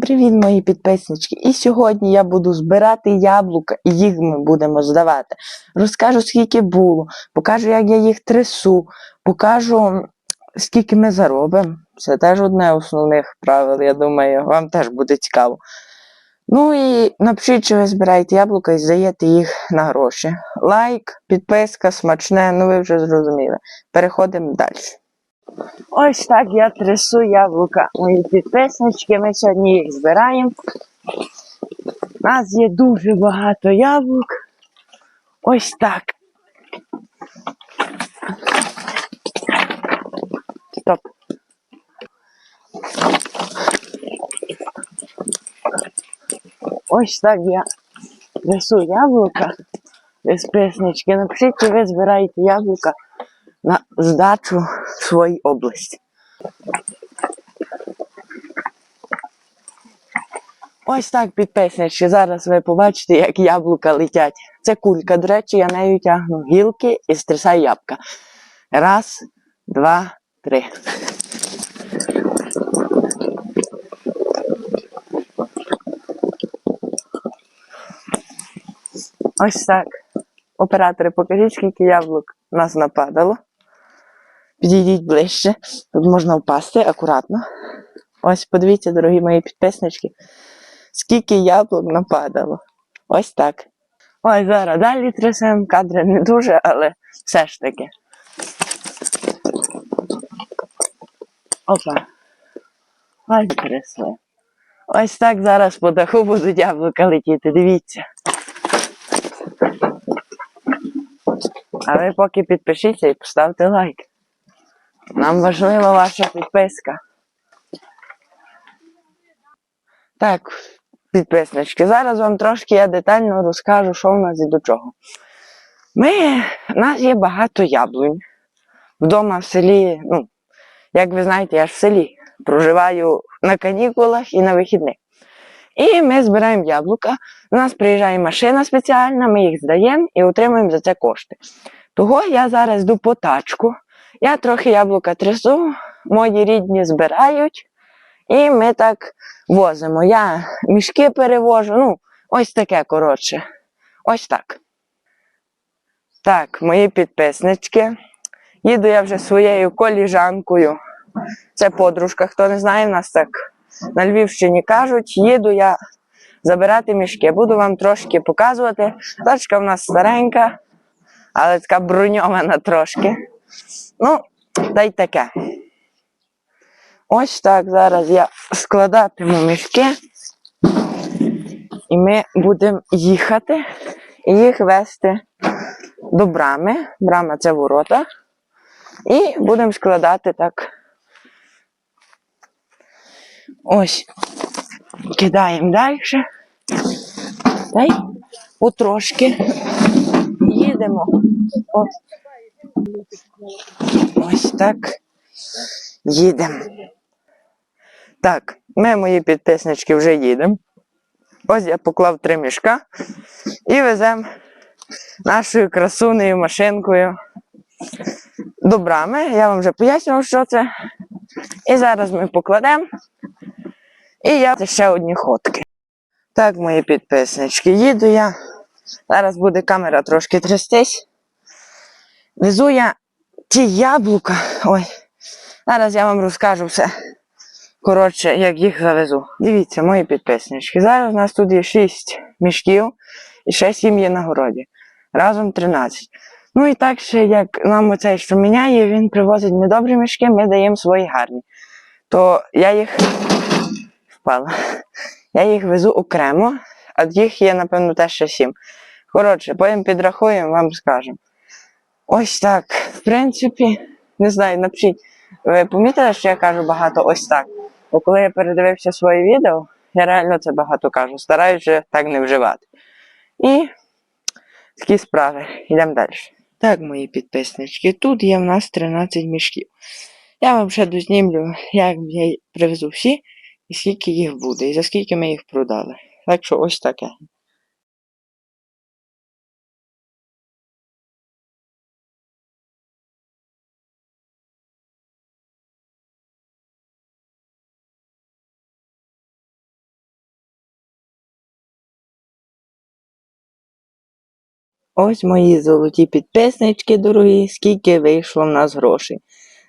Привіт, мої підписнички! І сьогодні я буду збирати яблука, і їх ми будемо здавати. Розкажу, скільки було, покажу, як я їх трясу, покажу, скільки ми заробимо. Це теж одне з основних правил, я думаю, вам теж буде цікаво. Ну і напишіть, чи ви збираєте яблука і здаєте їх на гроші. Лайк, підписка, смачне, ну ви вже зрозуміли. Переходимо далі. Ось так я трясу яблука. Мої підписнички, ми сьогодні їх збираємо. У нас є дуже багато яблук. Ось так. Стоп. Ось так я трясу яблука. Підписнички, напишіть, ви збираєте яблука на здачу своїй області. Ось так, підписнички. Зараз ви побачите, як яблука летять. Це кулька. До речі, я нею тягну гілки і стрясаю ябка. Раз, два, три. Ось так. Оператори, покажіть, скільки яблук нас нападало. Підійдіть ближче. Тут можна впасти акуратно. Ось подивіться, дорогі мої підписнички, скільки яблук нападало. Ось так. Ось зараз далі трясемо, кадри не дуже, але все ж таки. Опа. Ось трясли. Ось так зараз по даху будуть яблука летіти, дивіться. А ви поки підпишіться і поставте лайк. Нам важлива ваша підписка. Так, підписнички, зараз вам трошки я детально розкажу, що в нас і до чого. Ми, у нас є багато яблунь. Вдома в селі, ну, як ви знаєте, я ж в селі проживаю на канікулах і на вихідних. І ми збираємо яблука. У нас приїжджає машина спеціальна, ми їх здаємо і отримуємо за це кошти. Того я зараз йду по тачку. Я трохи яблука трясу, мої рідні збирають, і ми так возимо. Я мішки перевожу, ну, ось таке коротше. Ось так. Так, мої підписнички. Їду я вже своєю коліжанкою. Це подружка, хто не знає, нас так на Львівщині кажуть, їду я забирати мішки. Буду вам трошки показувати. Тачка в нас старенька, але така броньована трошки. Ну, та й таке. Ось так зараз я складатиму мішки, і ми будемо їхати і їх вести до брами. Брама це ворота. І будемо складати так. Ось. Кидаємо далі. Та й потрошки їдемо. О. Ось так. Їдемо. Так, ми, мої підписнички, вже їдемо. Ось я поклав три мішка і веземо нашою красунею машинкою до брами. Я вам вже пояснював, що це. І зараз ми покладемо. І я ще одні ходки. Так, мої підписнички, їду я. Зараз буде камера трошки трястись. Везу я ті яблука. Ой, зараз я вам розкажу все. Коротше, як їх завезу. Дивіться, мої підписнички. Зараз у нас тут є 6 мішків і ще 7 є на городі. Разом 13. Ну і так ще, як нам оцей, що міняє, він привозить недобрі мішки, ми даємо свої гарні. То я їх впала. Я їх везу окремо, а їх є, напевно, теж ще 7. Коротше, потім підрахуємо, вам скажемо. Ось так. В принципі, не знаю, напишіть. Ви помітили, що я кажу багато ось так? Бо коли я передивився своє відео, я реально це багато кажу. Стараюся так не вживати. І такі справи. Йдемо далі. Так, мої підписнички, тут є в нас 13 мішків. Я вам ще дознімлю, як я привезу всі, і скільки їх буде, і за скільки ми їх продали. Так що ось таке. Ось мої золоті підписнички, дорогі, скільки вийшло в нас грошей.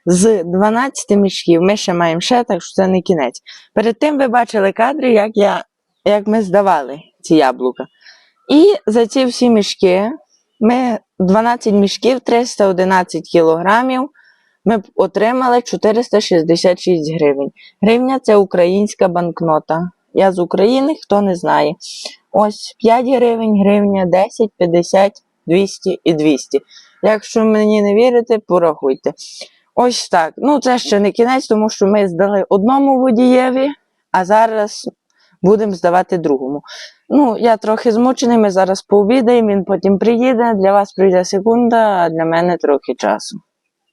З 12 мішків ми ще маємо ще, так що це не кінець. Перед тим ви бачили кадри, як, я, як ми здавали ці яблука. І за ці всі мішки ми 12 мішків 311 кілограмів. Ми отримали 466 гривень. Гривня це українська банкнота. Я з України, хто не знає. Ось 5 гривень, гривня, 10, 50, 200 і 200. Якщо мені не вірите, порахуйте. Ось так. Ну, це ще не кінець, тому що ми здали одному водієві, а зараз будемо здавати другому. Ну, я трохи змучений, ми зараз пообідаємо, він потім приїде. Для вас прийде секунда, а для мене трохи часу.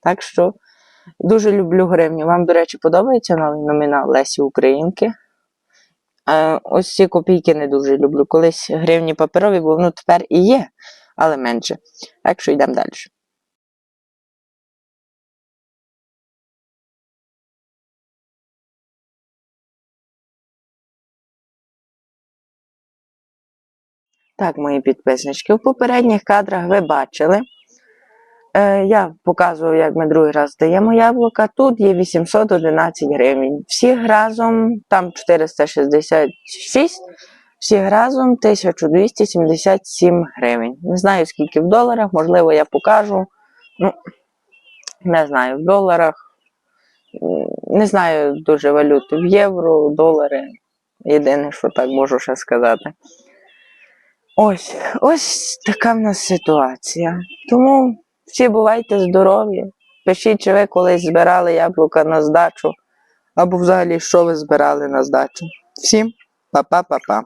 Так що дуже люблю гривню. Вам, до речі, подобається новий номінал Лесі Українки? Ось ці копійки не дуже люблю. Колись гривні паперові були, ну тепер і є, але менше. Так що йдемо далі. Так, мої підписнички, у попередніх кадрах ви бачили. Е, я показував, як ми другий раз даємо яблука. Тут є 811 гривень. Всіх разом, там 466, всіх разом 1277 гривень. Не знаю, скільки в доларах, можливо, я покажу. Ну, не знаю, в доларах. Не знаю дуже валюти в євро, долари. Єдине, що так можу ще сказати. Ось, ось така в нас ситуація. Тому всі бувайте здорові. Пишіть, чи ви колись збирали яблука на здачу, або взагалі що ви збирали на здачу. Всім па-па-па-па.